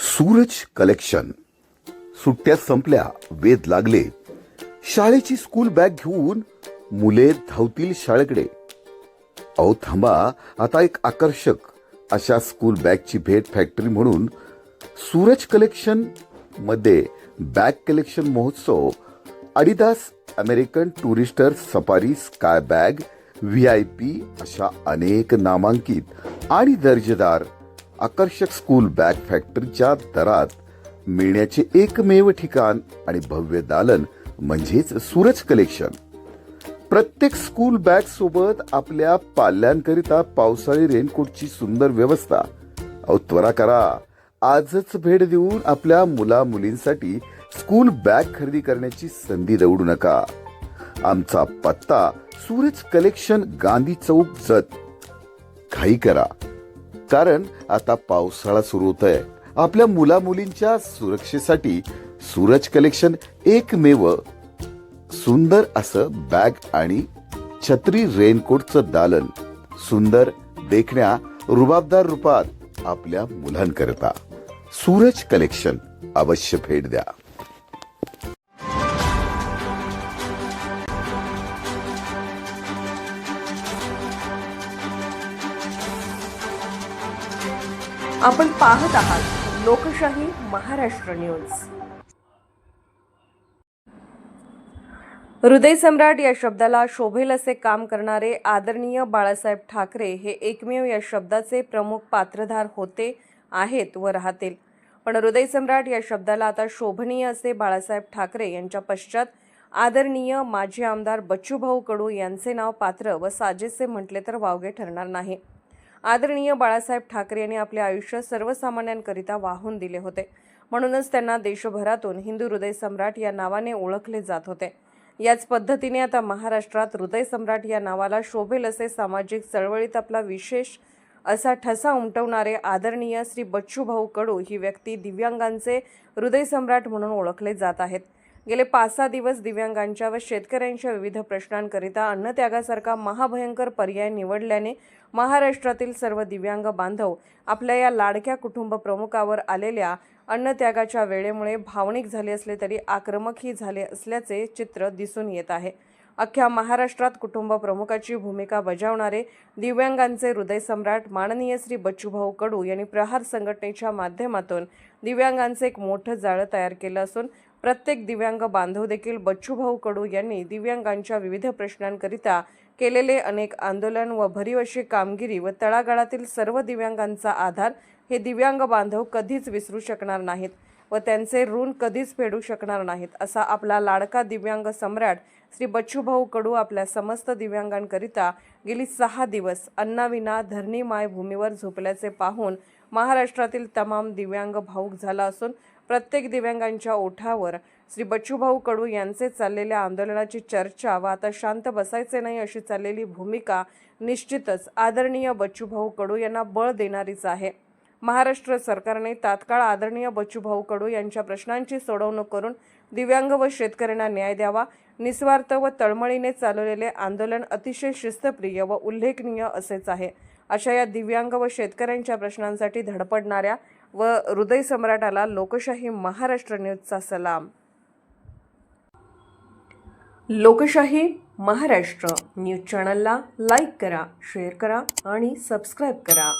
Suraj collection. सुट्ट्या संपल्या वेध लागले. शाळेची स्कूल बॅग घेऊन मुले धावतील शाळेकडे. अहो थांबा आता एक आकर्षक अशा स्कूल बॅगची भेट फॅक्टरी म्हणून सूरज कलेक्शनमध्ये बॅग कलेक्शन महोत्सव Adidas American Tourister Safari Sky bag V I P अशा अनेक नामांकित आणि दर्जेदार आकर्षक स्कूल बॅग फॅक्टरीच्या दरात मिळण्याचे एकमेव ठिकाण आणि भव्य दालन म्हणजेच सूरज कलेक्शन प्रत्येक स्कूल बॅग सोबत आपल्या पाल्यांकरिता पावसाळी रेनकोटची सुंदर व्यवस्था. त्वरा करा. आजच भेट देऊन आपल्या मुला मुलींसाठी स्कूल बॅग खरेदी करण्याची संधी दवडू नका. आमचा पत्ता सूरज कलेक्शन गांधी चौक जत. घाई करा. कारण आता पावसाळा सुरू होत आहे आपल्या मुला मुलींच्या सुरक्षेसाठी सूरज कलेक्शन एकमेव सुंदर असं बॅग आणि छत्री रेनकोटचं दालन सुंदर देखण्या रुबाबदार रूपात आपल्या मुलांकरता. सूरज कलेक्शन अवश्य भेट द्या. आपण पाहत आहात लोकशाही महाराष्ट्र न्यूज. हृदय सम्राट या शब्दाला शोभेल असे काम करणारे आदरणीय बाळासाहेब ठाकरे हे एकमेव या शब्दाचे प्रमुख पात्रधार होते आहेत व राहतील. पण हृदय सम्राट या शब्दाला आता शोभनीय असे बाळासाहेब ठाकरे यांच्या पश्चात आदरणीय माजी आमदार बच्चूभाऊ कडू यांचे नाव पात्र व साजेसे म्हटले तर वावगे ठरणार नाही. आदरणीय बाळासाहेब ठाकरे यांनी आपले आयुष्य सर्वसामान्यांकरिता वाहून दिले होते. म्हणूनच त्यांना देशभरातून हिंदू हृदय सम्राट या नावाने ओळखले जात होते. याच पद्धतीने आता महाराष्ट्रात हृदय सम्राट या नावाला शोभेल असे सामाजिक चळवळीत आपला विशेष असा ठसा उमटवणारे आदरणीय श्री बच्चूभाऊ कडू ही व्यक्ती दिव्यांगांचे हृदय सम्राट म्हणून ओळखले जात आहेत. गेले पाच सहा दिवस दिव्यांगांच्या व शेतकऱ्यांच्या विविध प्रश्नांकरिता अन्नत्यागासारखा महाभयंकर पर्याय निवडल्याने महाराष्ट्रातील सर्व दिव्यांग बांधव आपल्या या लाडक्या कुटुंब प्रमुखावर आलेल्या अन्नत्यागाच्या वेळेमुळे भावनिक झाले असले तरी आक्रमकही झाले असल्याचे चित्र दिसून येत आहे. अख्ख्या महाराष्ट्रात कुटुंब प्रमुखाची भूमिका बजावणारे दिव्यांगांचे हृदय सम्राट माननीय श्री बच्चूभाऊ कडू यांनी प्रहार संघटनेच्या माध्यमातून दिव्यांगांचे एक मोठं जाळं तयार केलं असून प्रत्येक दिव्यांग बांधव देखील बच्चूभाऊ कडू यांनी दिव्यांगांच्या विविध प्रश्नांकरिता केलेले अनेक आंदोलन व भरीव अशी कामगिरी व तळागाळातील सर्व दिव्यांगांचा आधार हे दिव्यांग बांधव कधीच विसरू शकणार नाहीत व त्यांचे ऋण कधीच फेडू शकणार नाहीत असा आपला लाडका दिव्यांग सम्राट श्री बच्चूभाऊ कडू आपल्या समस्त दिव्यांगांकरिता गेली सहा दिवस अन्नाविना धरणी माय भूमीवर झोपल्याचे पाहून महाराष्ट्रातील तमाम दिव्यांग भाऊक झाला असून प्रत्येक दिव्यांगांच्या ओठावर श्री बच्चूभाऊ कडू यांचे चाललेल्या आंदोलनाची चर्चा व आता शांत बसायचे नाही अशी चाललेली भूमिका निश्चितच आदरणीय बच्चूभाऊ कडू यांना बळ देणारीच आहे. महाराष्ट्र सरकारने तात्काळ आदरणीय बच्चूभाऊ कडू यांच्या प्रश्नांची सोडवणूक करून दिव्यांग व शेतकऱ्यांना न्याय द्यावा निस्वार्थ व तळमळीने चालवलेले आंदोलन अतिशय शिस्तप्रिय व उल्लेखनीय असेच आहे. अशा या दिव्यांग व शेतकऱ्यांच्या प्रश्नांसाठी धडपडणाऱ्या व हृदय सम्राटाला लोकशाही महाराष्ट्र न्यूजचा सलाम. लोकशाही महाराष्ट्र न्यूज चॅनलला लाईक करा शेअर करा आणि सबस्क्राईब करा.